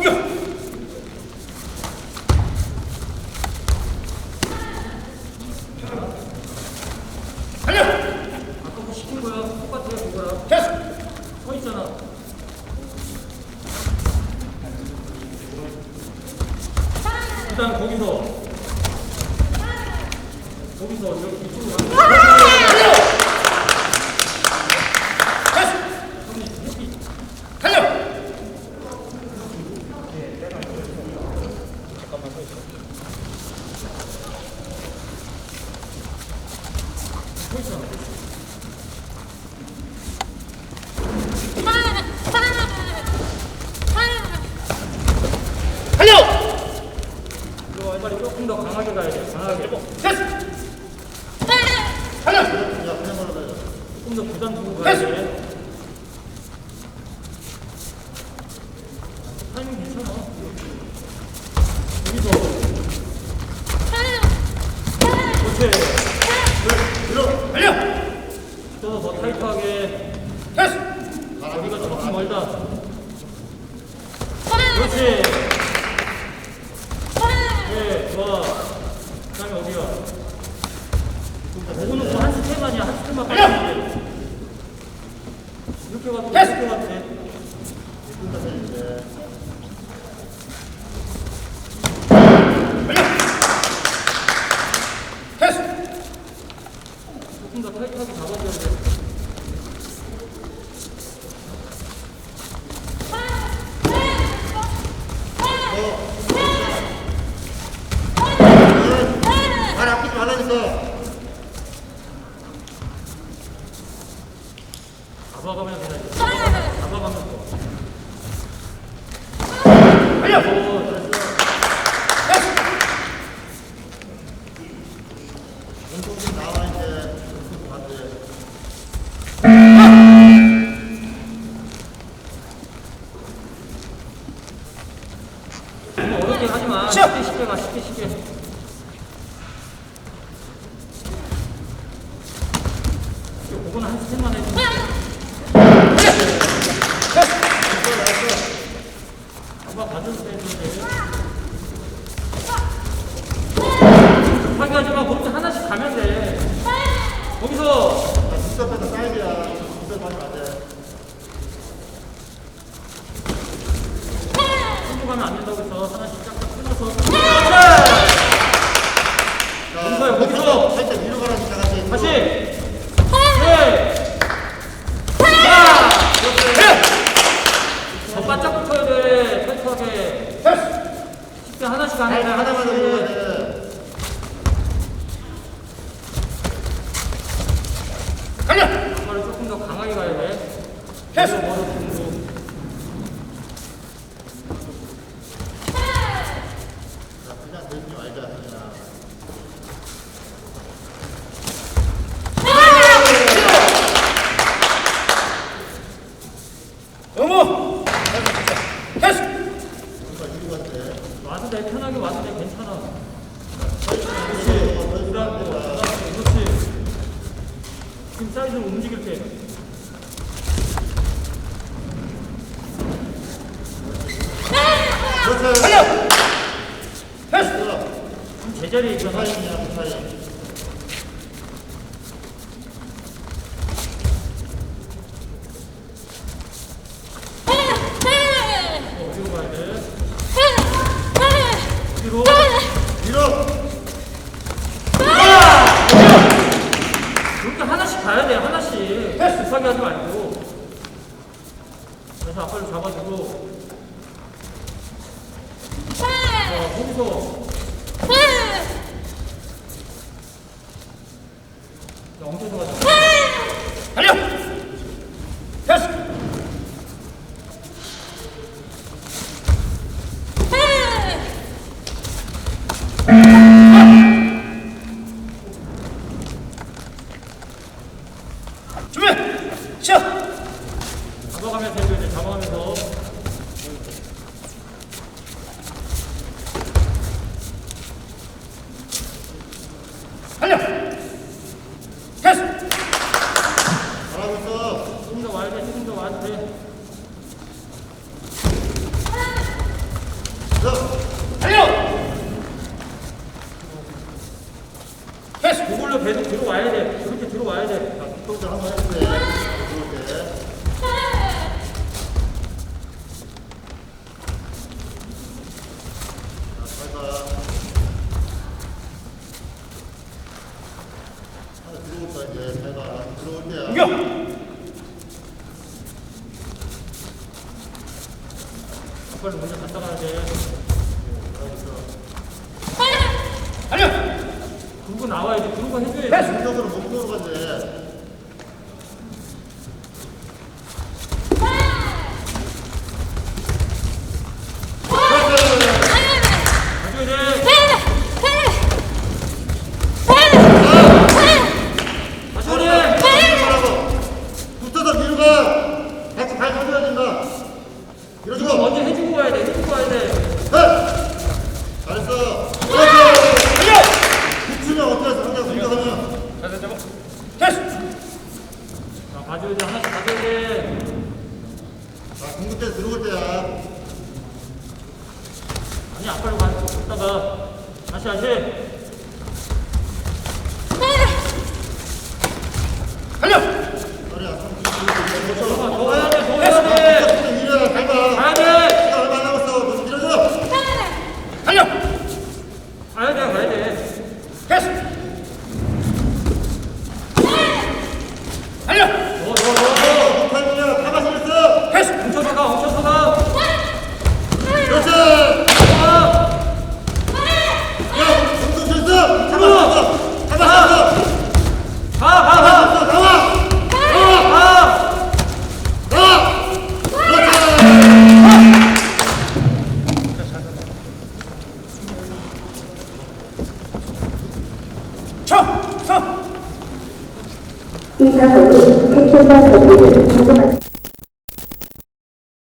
공격! 달려! 아까 뭐 시킨 거야? 똑같아, 그거랑. 됐어! 서 있잖아. 일단 거기서 거기서 이쪽으로 가. 됐어! 여기가 조금 멀다. 그렇지. 네, 좋아. 그 다음에 어디야? 보고 놓고 한 스텝만이야, 한 스텝만 빨리. 해야 돼. 이렇게 가도 돼, 이렇게 가도 돼. 됐어! 조금 더 타이트하게 잡아줘야 돼. 발 아프지 말라니까. 잡아가면서. 잡아가면서. 달려! 오, 잘했어. 됐어! 너무 어렵게 하지 마. 시작! 쉽게 쉽게 가, 쉽게 쉽게. 그거는 한 스텝만 해도 급하게 하지 마. 거기서 하나씩 가면 돼. 거기서 뒷선배도 사이드야. 뒷선 맞으면 안 돼. 손도 가면 안 된다고 해서 하나씩 짝짝 끊어서. 거기서요, 거기서. 살짝 위로 가라니까 같이. 다시. 네. 하나. 더 바짝 붙어야 돼. 펼쳐게. 쉽게 하나씩 안 해. 하나만 더 하나씩. 들어가야 돼. 달려! 아빠를 조금 더 강하게 가야 돼. 됐어! 머리 중으로. 그냥 들지 말자. 그냥. 어머! 됐어! 와도 돼. 편하게 와도 돼. 괜찮아. 그렇지. 부담고. 부담고. 그렇지. 지금 사이즈를 움직일 때. 그렇지. 달려! 됐어! 지금 제자리에 있잖아. 타임이야, 타임. 어디로 가야 돼? 어디로? 밀어! 이렇게 하나씩 가야 돼. 하나씩. 급하게 하지 말고. 그래서 아빠를 잡아주고. 어, 거기서 엉켜서 가자. 시작! 잡아가면서 해줘야 돼. 잡아가면서. 달려! 됐어! 잘하고 있어. 조금 더 와야 돼. 조금 더 와도 돼. 달려! 됐어! 그걸로 계속 들어와야 돼. 그렇게 들어와야 돼. 또 한번 해주세요. 네, 공격! 빨리 먼저 갔다 가야 돼. 빨리! 아니야! 그러고 나와야지. 그러고 해줘야지. 공격으로 못 들어간대. 다시 다시.